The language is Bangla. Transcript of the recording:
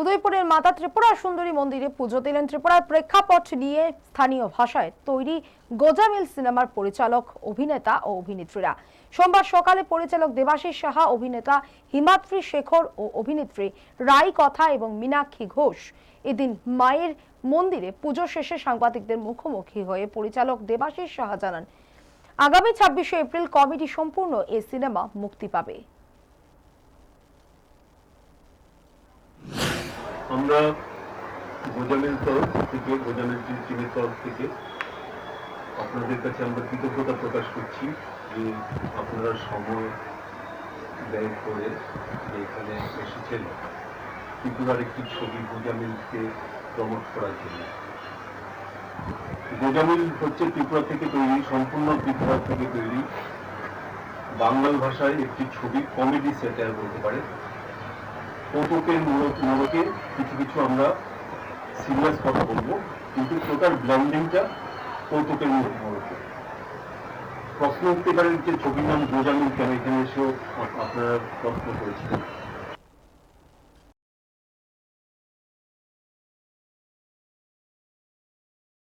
উদয়পুরের মাতা ত্রিপুরা সুন্দরী মন্দিরে পুজো দিলেন ত্রিপুরার প্রেক্ষাপট নিয়ে স্থানীয় ভাষায় তৈরি গোজামিল সিনেমার পরিচালক, অভিনেতা ও অভিনেত্রীরা। সোমবার সকালে পরিচালক দেবাশিস সাহা, অভিনেতা হিমাদ্রি শেখর ও অভিনেত্রী রাই কথা এবং মীনাক্ষী ঘোষ এদিন মায়ের মন্দিরে পুজো শেষে সাংবাদিকদের মুখোমুখি হয়ে পরিচালক দেবাশিস সাহা জানান, আগামী ছাব্বিশে এপ্রিল কমেডি সম্পূর্ণ এই সিনেমা মুক্তি পাবে। আমরা গোজামের তরফ থেকে গোজামের টিমের তরফ থেকে আপনাদের কাছে আমরা কৃতজ্ঞতা প্রকাশ করছি যে আপনারা সময় ব্যয় করে এখানে এসেছেন। ত্রিপুরার একটি ছবি গোজামিলকে প্রমোট করার জন্য। গোজামিল হচ্ছে ত্রিপুরা থেকে তৈরি, সম্পূর্ণ ত্রিপুরা থেকে তৈরি। বাংলা ভাষায় একটি ছবি, কমেডি সেটার বলতে পারে কৌতুকের মোড়ক কিছু কিছু আমরা সিরিয়াস কথা বলব, কিন্তু টোটাল ব্ল্যান্ডিংটা কৌতুকের মোড়কে প্রশ্ন উঠতে পারেন যে ছবির নাম গোজামিল কেন এখানে এসেও আপনারা প্রশ্ন করেছিলেন